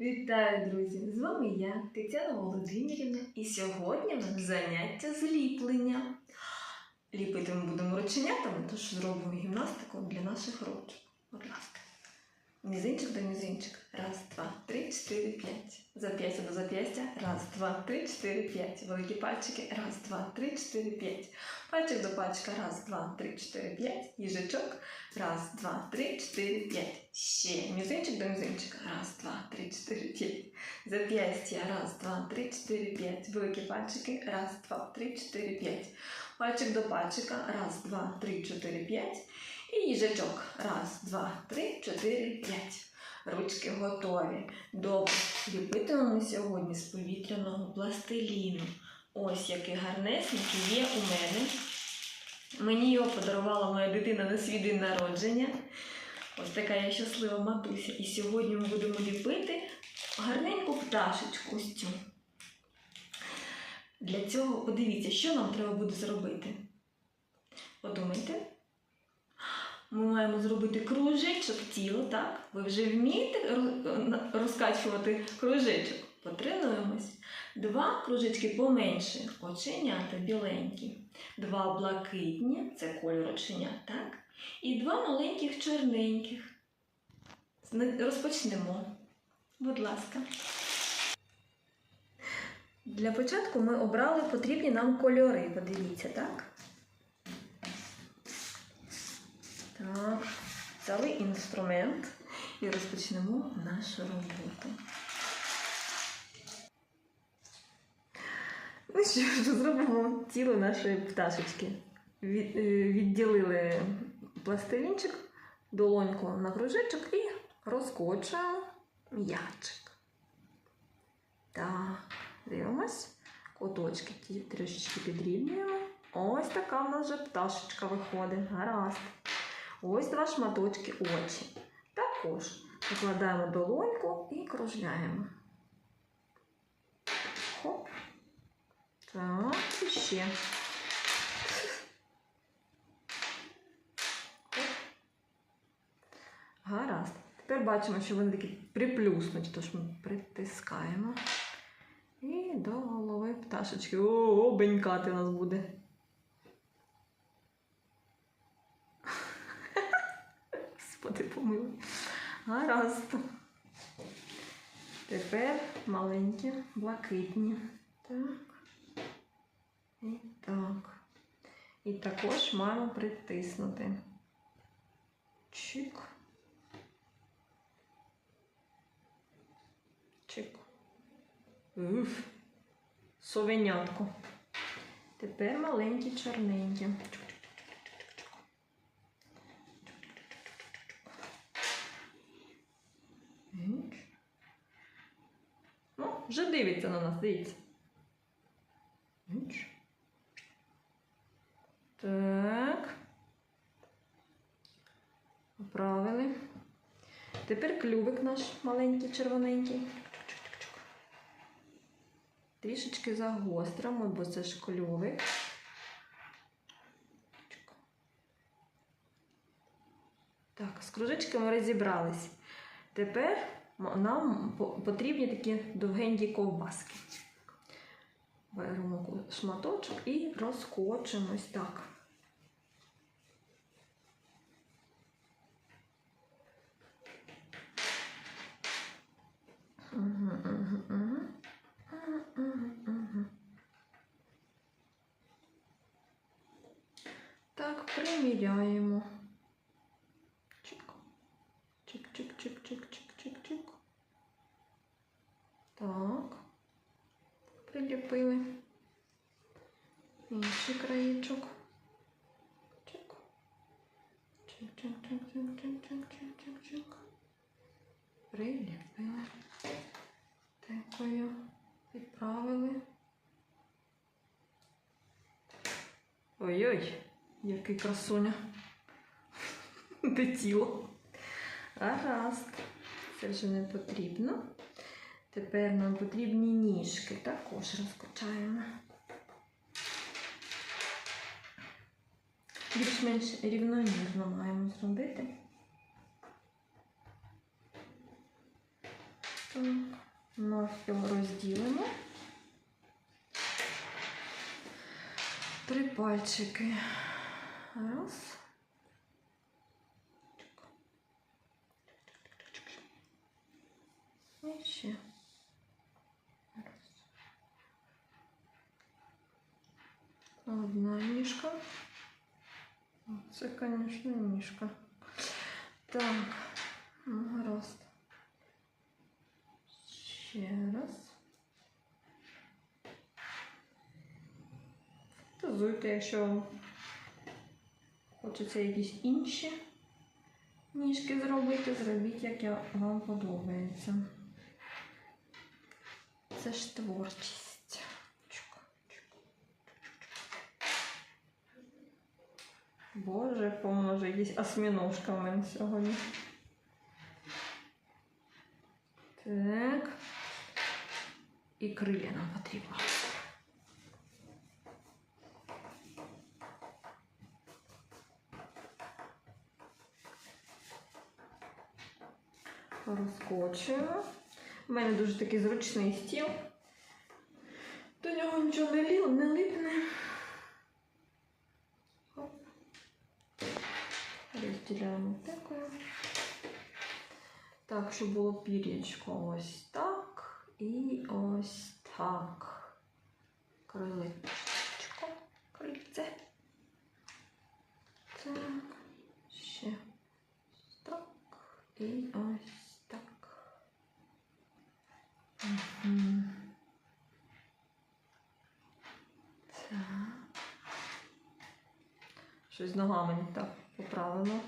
Вітаю, друзі! З вами я, Тетяна Володимирівна, і сьогодні в нас заняття зліплення. Ліпити ми будемо рученятами, тож зробимо гімнастику для наших ручок. Будь ласка. Мізинчик до мізинчик. Раз, два, три, чотири, п'ять. Зап'ястя до зап'ястя. Раз, два, три, чотири, п'ять. Великі пальчики. Раз, два, три, чотири, п'ять. Пальчик до пальчика. Раз, два, три, чотири, п'ять. Їжачок. Раз, два, три, чотири, п'ять. Ще. Мізинчик до мізинчика. Раз, два, три, чотири, п'ять. Зап'ястя. Раз, два, три, чотири, п'ять. Великі пальчики. Раз, два, три, чотири, п'ять. Пальчик до пальчика. Раз, два, три, чотири, п'ять. І їжачок. Раз, два, три, чотири, п'ять. Ручки готові. Добре. Ліпитимемо сьогодні з повітряного пластиліну. Ось який гарнесенький є у мене. Мені його подарувала моя дитина на свій день народження. Ось така я щаслива матуся. І сьогодні ми будемо ліпити гарненьку пташечку ось цю. Для цього подивіться, що нам треба буде зробити. Подумайте. Ми маємо зробити кружечок тіла, так? Ви вже вмієте розкачувати кружечок? Потренуємось. Два кружечки поменше, оченята біленькі. Два блакитні, це кольор оченят, так? І два маленьких чорненьких. Розпочнемо. Будь ласка. Для початку ми обрали потрібні нам кольори. Подивіться, так? Так, взяли інструмент і розпочнемо нашу роботу. Ну що ж, зробимо тіло нашої пташечки. Е, Відділили пластилінчик, долоньку на кружечок і розкочуємо м'ячик. Так, дивимось. Куточки трішечки підрівнюємо. Ось така в нас вже пташечка виходить. Гаразд. Ось два шматочки очі. Також викладаємо долоньку і кружляємо. Хоп. Так, і ще. Хоп. Гаразд. Тепер бачимо, що вони такі приплюснуті, тож ми притискаємо. І до голови пташечки. О, бенькати у нас буде. Господи, помилуй. Гаразд. Тепер маленькі, блакитні. Так. І так. І також маємо притиснути. Чик. Чик. Уф. Совенятко. Тепер маленькі чорненькі. Ну, вже дивиться на нас, дивіться. Так. Поправили. Тепер клювик наш маленький, червоненький. Трішечки загостримо, бо це ж клювик. Так, з кружечками розібрались. Тепер нам потрібні такі довгенькі ковбаски. Беремо шматочок і розкочимось так. Так, приміряємо. Приліпили. Інший краєчок. Чик. Чик, чик, чик, чик, чик, чик, чик, чик, чик. Приліпили. Такою відправили. Ой-ой, який красуня. Де тіло. Гаразд. Це вже не потрібно. Тепер нам потрібні ніжки. Також розкачаємо. Більш-менш рівномірно маємо зробити. Навпіл розділимо. Три пальчики. Раз. І ще. Це, звісно, ніжка. Так, ну, гаразд. Ще раз. Фантазуйте, якщо хочеться якісь інші ніжки зробити, зробіть, як вам подобається. Це ж творчість. Боже, поможе, якісь осьміножка в мене сьогодні. Так. І крилля нам потрібно. Розкочуємо. У мене дуже такий зручний стіл. Розділяємо такою. Так, щоб було пір'ячко ось так і ось так. Крилечко, крильце. Так, ще ось так і ось так. Мгм. Так. Щось з ногами не так поправимо.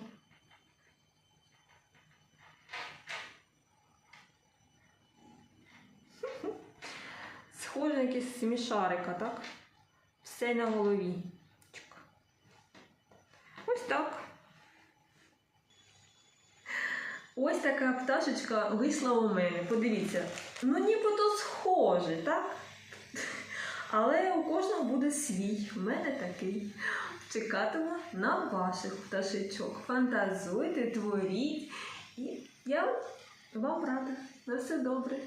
Схоже на якесь смішарика, так? Все на голові. Ось так. Ось така пташечка вийшла у мене. Подивіться. Ну нібито схоже, так? Але у кожного буде свій. У мене такий. Чекатиму на ваших пташечок. Фантазуйте, творіть. І я вам рада. На все добре.